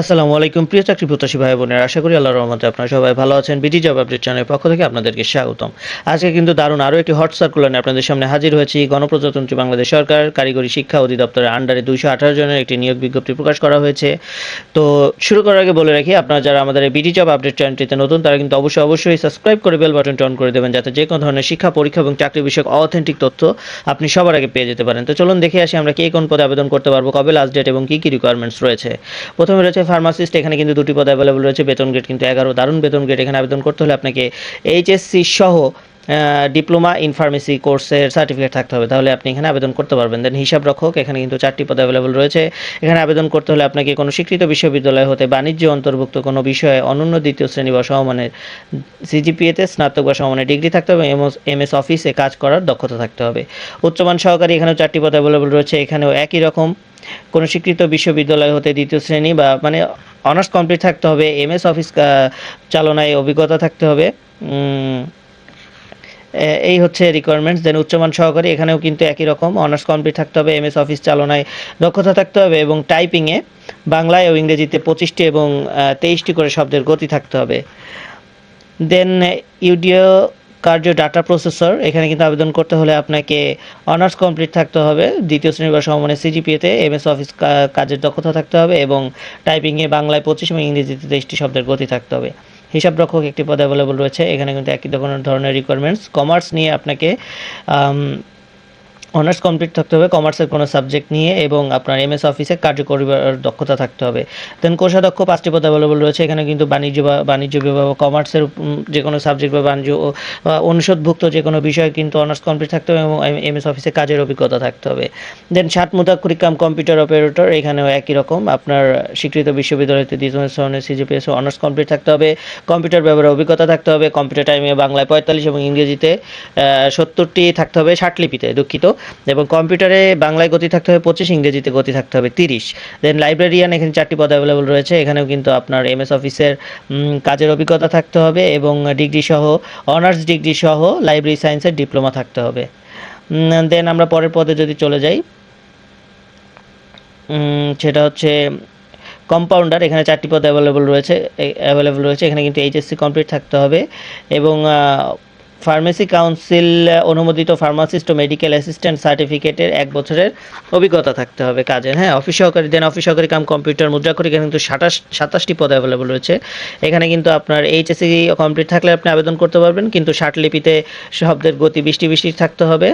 আসসালামু আলাইকুম, প্রিয় চাকরি প্রত্যাশী ভাই বোনের আশা করি আল্লাহর রহমতে আপনারা সবাই ভালো আছেন। বিডি জব আপডেট চ্যানেলের পক্ষ থেকে আপনাদেরকে স্বাগতম। আজকে কিন্তু দারুণ আরও একটি হট সার্কুলার নিয়ে আপনাদের সামনে হাজির হয়েছি। গণপ্রজাতন্ত্রী বাংলাদেশ সরকার, কারিগরি শিক্ষা অধিদপ্তরের আন্ডারে দুইশো আঠারো জনের একটি নিয়োগ বিজ্ঞপ্তি প্রকাশ করা হয়েছে। তো শুরু করার আগে বলে রাখি, আপনারা যারা আমাদের এই বিডি জব আপডেট চ্যানেলটিতে নতুন, তারা কিন্তু অবশ্যই অবশ্যই সাবস্ক্রাইব করে বেল বাটনটি অন করে দেবেন, যাতে যে কোনো ধরনের শিক্ষা, পরীক্ষা এবং চাকরি বিষয়ক অথেন্টিক তথ্য আপনি সবার আগে পেয়ে যেতে পারেন। তো চলুন দেখে আসি আমরা কে কোন পদে আবেদন করতে পারব, কবে লাস্ট ডেট এবং কী কী রিকোয়ারমেন্টস রয়েছে। প্রথমে রয়েছে ফার্মাসিস্ট এখানে কিন্তু দুটি পদ অ্যাভেলেবল রয়েছে, বেতন গ্রেড কিন্তু এগারো, দারুণ বেতন গ্রেড এখানে আবেদন করতে হলে আপনাকে এইচএসসি সহ ডিপ্লোমা ইন ফার্মেসি কোর্সের সার্টিফিকেট থাকতে হবে, তাহলে আপনি এখানে আবেদন করতে পারবেন। দেন হিসাব রক্ষক, এখানে কিন্তু চারটি পদ অ্যাভেলেবল রয়েছে, এখানে আবেদন করতে হলে আপনাকে কোনো স্বীকৃত বিশ্ববিদ্যালয় হতে, বাণিজ্য অন্তর্ভুক্ত কোনো বিষয়ে অনন্য দ্বিতীয় শ্রেণি বা সমমানের সিজিপিএতে স্নাতক বা সমমানের ডিগ্রি থাকতে হবে এম এস অফিসে কাজ করার দক্ষতা থাকতে হবে। উচ্চমান সহকারী, এখানেও চারটি পদ অ্যাভেলেবল রয়েছে, এখানেও একই রকম। কোনো স্বীকৃত বিশ্ববিদ্যালয় হতে দ্বিতীয় শ্রেণি বা মানে অনার্স কমপ্লিট থাকতে হবে এম এস অফিস চালনায় অভিজ্ঞতা থাকতে হবে। এই হচ্ছে রিকোয়ারমেন্টস দেন উচ্চমান সহকারী, এখানেও কিন্তু একই রকম অনার্স কমপ্লিট থাকতে হবে এমএস অফিস চালনায় দক্ষতা থাকতে হবে এবং টাইপিংয়ে বাংলায় ও ইংরেজিতে পঁচিশটি এবং তেইশটি করে শব্দের গতি থাকতে হবে। দেন ইউডিও কার্য ডাটা প্রসেসর, এখানে কিন্তু আবেদন করতে হলে আপনাকে অনার্স কমপ্লিট থাকতে হবে, দ্বিতীয় শ্রেণি বা সমমানের সিজিপিএতে এমএস অফিস কা- কাজের দক্ষতা থাকতে হবে এবং টাইপিংয়ে বাংলায় পঁচিশ এবং ইংরেজিতে তেইশটি শব্দের গতি থাকতে হবে। হিসাব রক্ষক একটি পদ অ্যাভেলেবল রয়েছে, এখানে কিন্তু একই ধরনের রিকোয়ারমেন্টস কমার্স নিয়ে আপনাকে অনার্স কমপ্লিট থাকতে হবে কমার্সের কোনো সাবজেক্ট নিয়ে এবং আপনার এমএস অফিসে কার্যকরী দক্ষতা থাকতে হবে। দেন কোষাধ্যক্ষ পাঁচটি পদ অ্যাভেলেবল রয়েছে, এখানে কিন্তু বাণিজ্য বা বাণিজ্য বিভাগ কমার্সের যে কোনো সাবজেক্ট বা বাণিজ্য অনুষদভুক্ত যে কোনো বিষয়ে কিন্তু অনার্স কমপ্লিট থাকতে হবে এবং এমএস অফিসে কাজের অভিজ্ঞতা থাকতে হবে। দেন ষাট মুদাক্ষরিক কাম কম্পিউটার অপারেটর এখানেও একই রকম, আপনার স্বীকৃত বিশ্ববিদ্যালয়তে দ্বিতীয় শ্রেণির সিজিপিএস অনার্স কমপ্লিট থাকতে হবে। কম্পিউটার ব্যবহারের অভিজ্ঞতা থাকতে হবে কম্পিউটার টাইমে বাংলায় পঁয়তাল্লিশ এবং ইংরেজিতে সত্তরটি থাকতে হবে ষাট লিপিতে, দুঃখিত। এবং কম্পিউটারে বাংলায় গতি থাকতে হবে পঁচিশ, ইংরেজিতে গতি থাকতে হবে তিরিশ। দেন লাইব্রেরিয়ান এখানে চারটি পদ অ্যাভেলেবল রয়েছে। এখানেও কিন্তু আপনার এমএস অফিসের কাজের অভিজ্ঞতা থাকতে হবে এবং ডিগ্রি সহ অনার্স ডিগ্রি সহ লাইব্রেরি সায়েন্সের ডিপ্লোমা থাকতে হবে। দেন আমরা পরের পদে যদি চলে যাই সেটা হচ্ছে কম্পাউন্ডার এখানে চারটি পদ অ্যাভেলেবল রয়েছে অ্যাভেলেবল রয়েছে। এখানে কিন্তু এইচএসসি কমপ্লিট থাকতে হবে এবং ফার্মেসি কাউন্সিল অনুমোদিত ফার্মাসিস্ট ও মেডিকেল অ্যাসিস্ট্যান্ট সার্টিফিকেটের এক বছরের অভিজ্ঞতা থাকতে হবে কাজের হ্যাঁ অফিস সহকারী, দেন অফিস সহকারী কাম কম্পিউটার মুদ্রা করে, এখানে কিন্তু সাতাশ, সাতাশটি পদ অ্যাভেলেবল রয়েছে। এখানে কিন্তু আপনার এইচএসসি কমপ্লিট থাকলে আপনি আবেদন করতে পারবেন, কিন্তু ষাট লিপিতে শব্দের গতি বৃষ্টি বৃষ্টি থাকতে হবে।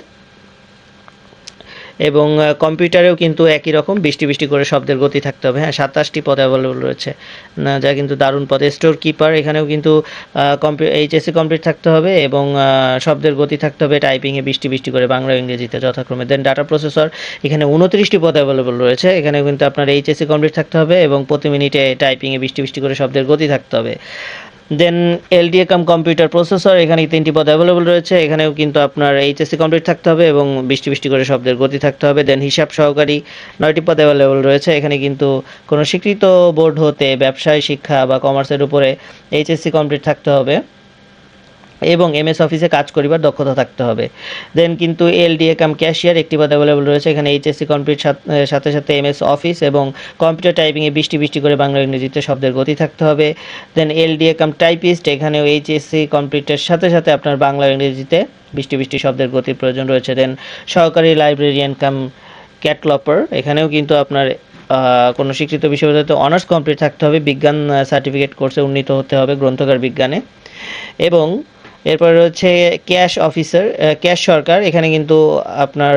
এবং কম্পিউটারেও কিন্তু একই রকম বৃষ্টি বৃষ্টি করে শব্দের গতি থাকতে হবে। হ্যাঁ সাতাশটি পদ অ্যাভেলেবল রয়েছে। যা কিন্তু দারুণ পদ। স্টোর কিপার এখানেও কিন্তু এইচএসসি কমপ্লিট থাকতে হবে এবং শব্দের গতি থাকতে হবে টাইপিংয়ে বৃষ্টি বৃষ্টি করে বাংলা ইংরেজিতে যথাক্রমে। দেন ডাটা প্রসেসর এখানে উনত্রিশটি পদ অ্যাভেলেবল রয়েছে। এখানে কিন্তু আপনার এইচএসসি কমপ্লিট থাকতে হবে এবং প্রতি মিনিটে টাইপিংয়ে বৃষ্টি বৃষ্টি করে শব্দের গতি থাকতে হবে। Then LDA cum computer processor এখানে তিনটি পদ অ্যাভেলেবল রয়েছে। এখানেও কিন্তু আপনার এইচএসসি কমপ্লিট থাকতে হবে এবং বৃষ্টি বৃষ্টি করে শব্দের গতি থাকতে হবে। দেন হিসাব সহকারী নয়টি পদ অ্যাভেলেবল রয়েছে। এখানে কিন্তু কোনো স্বীকৃত বোর্ড হতে ব্যবসায়, শিক্ষা বা কমার্সের উপরে এইচএসসি কমপ্লিট থাকতে হবে। এবং এমএস অফিসে কাজ করিবার দক্ষতা থাকতে হবে। দেন কিন্তু এলডিএ কাম ক্যাশিয়ার একটি পদ অ্যাভেলেবল রয়েছে, এখানে এইচএসসি কমপ্লিট সাথে সাথে এমএস অফিস এবং কম্পিউটার টাইপিংয়ে বৃষ্টি বৃষ্টি করে বাংলা ইংরেজিতে শব্দের গতি থাকতে হবে। দেন এলডিএ কাম টাইপিস্ট এখানেও এইচএসসি কমপ্লিটের সাথে সাথে আপনার বাংলা ইংরেজিতে বৃষ্টি বৃষ্টি শব্দের গতির প্রয়োজন রয়েছে। দেন সহকারী লাইব্রেরিয়ান কাম ক্যাটলপার এখানেও কিন্তু আপনার কোনো স্বীকৃত বিশ্ববিদ্যালয়তে অনার্স কমপ্লিট থাকতে হবে, বিজ্ঞান সার্টিফিকেট কোর্সে উন্নীত হতে হবে, গ্রন্থকার বিজ্ঞানে। এবং এরপর রয়েছে ক্যাশ অফিসার ক্যাশ সরকার। এখানে কিন্তু আপনার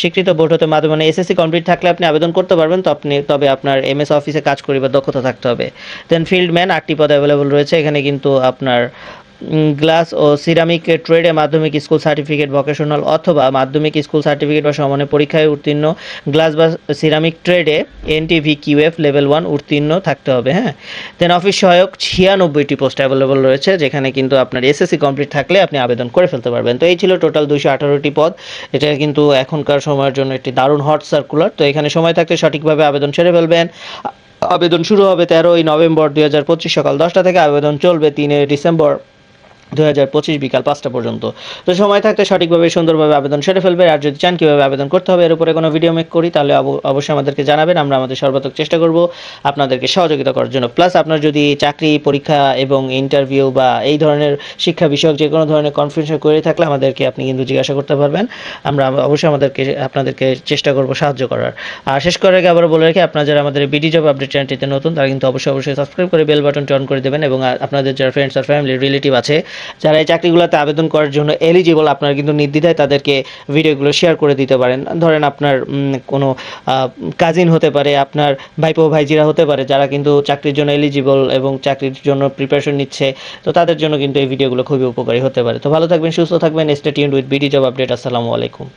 স্বীকৃত বোর্ড হতে মাধ্যমে মানে এসএসসি কমপ্লিট থাকলে আপনি আবেদন করতে পারবেন, তো আপনি, তবে আপনার এমএস অফিসে কাজ করিবার দক্ষতা থাকতে হবে। দেন ফিল্ড ফিল্ডম্যান আটটি পদ অ্যাভেলেবল রয়েছে। এখানে কিন্তু আপনার গ্লাস ও সিরামিক ট্রেডে মাধ্যমিক স্কুল সার্টিফিকেট ভোকেশনাল অথবা মাধ্যমিক স্কুল সার্টিফিকেট বা সমানের পরীক্ষায় উত্তীর্ণ গ্লাস বা সিরামিক ট্রেডে এনটিভি কিউএফ লেভেল ওয়ান উত্তীর্ণ থাকতে হবে হ্যাঁ? দেন অফিস সহায়ক ছিয়ানব্বইটি পোস্ট অ্যাভেলেবল রয়েছে, যেখানে কিন্তু আপনার এসএসসি কমপ্লিট থাকলে আপনি আবেদন করে ফেলতে পারবেন। তো এই ছিল টোটাল দুশো আঠারোটি পদ। এটা কিন্তু এখনকার সময়ের জন্য একটি দারুণ হট সার্কুলার তো এখানে সময় থাকতে সঠিকভাবে আবেদন সেরে ফেলবেন। আবেদন শুরু হবে তেরোই নভেম্বর দুই হাজার পঁচিশ সকাল দশটা থেকে। আবেদন চলবে তিনে ডিসেম্বর। দু হাজার পঁচিশ বিকাল পাঁচটা পর্যন্ত। তো সময় থাকতে সঠিকভাবে, সুন্দরভাবে আবেদন সেরে ফেলবে। আর যদি চান কীভাবে আবেদন করতে হবে, এর উপরে কোনো ভিডিও মেক করি, তাহলে অব- অবশ্যই আমাদেরকে জানাবেন। আমরা আমাদের সর্বাত্মক চেষ্টা করব আপনাদেরকে সহযোগিতা করার জন্য। প্লাস আপনার যদি চাকরি, পরীক্ষা এবং ইন্টারভিউ বা এই ধরনের শিক্ষা বিষয়ক যে কোনো ধরনের কনফিউশন করে থাকলে আমাদেরকে আপনি কিন্তু জিজ্ঞাসা করতে পারবেন। আমরা অবশ্যই আমাদেরকে, আপনাদেরকে চেষ্টা করব সাহায্য করার। আর শেষ করার আগে আবার বলে রাখি, আপনারা যারা আমাদের বিডি জব আপডেট চ্যানেলটিতে নতুন, তারা কিন্তু অবশ্যই অবশ্যই সাবস্ক্রাইব করে বেল বাটনটি অন করে দেবেন এবং আপনাদের যারা ফ্রেন্ডস আর ফ্যামিলি রিলেটিভ আছে যারা এই চাকরিগুলোতে আবেদন করার জন্য এলিজিবল আপনারা কিন্তু নির্দ্বিধায় তাদেরকে ভিডিওগুলো শেয়ার করে দিতে পারেন। ধরেন আপনার কোনো কাজিন হতে পারে, আপনার ভাইপো, ভাইজিরা হতে পারে, যারা কিন্তু চাকরির জন্য এলিজিবল এবং চাকরির জন্য প্রিপারেশন নিচ্ছে, তো তাদের জন্য কিন্তু এই ভিডিওগুলো খুবই উপকারী হতে পারে। তো ভালো থাকবেন, সুস্থ থাকবেন stay tuned with BD job update আসসালামু আলাইকুম।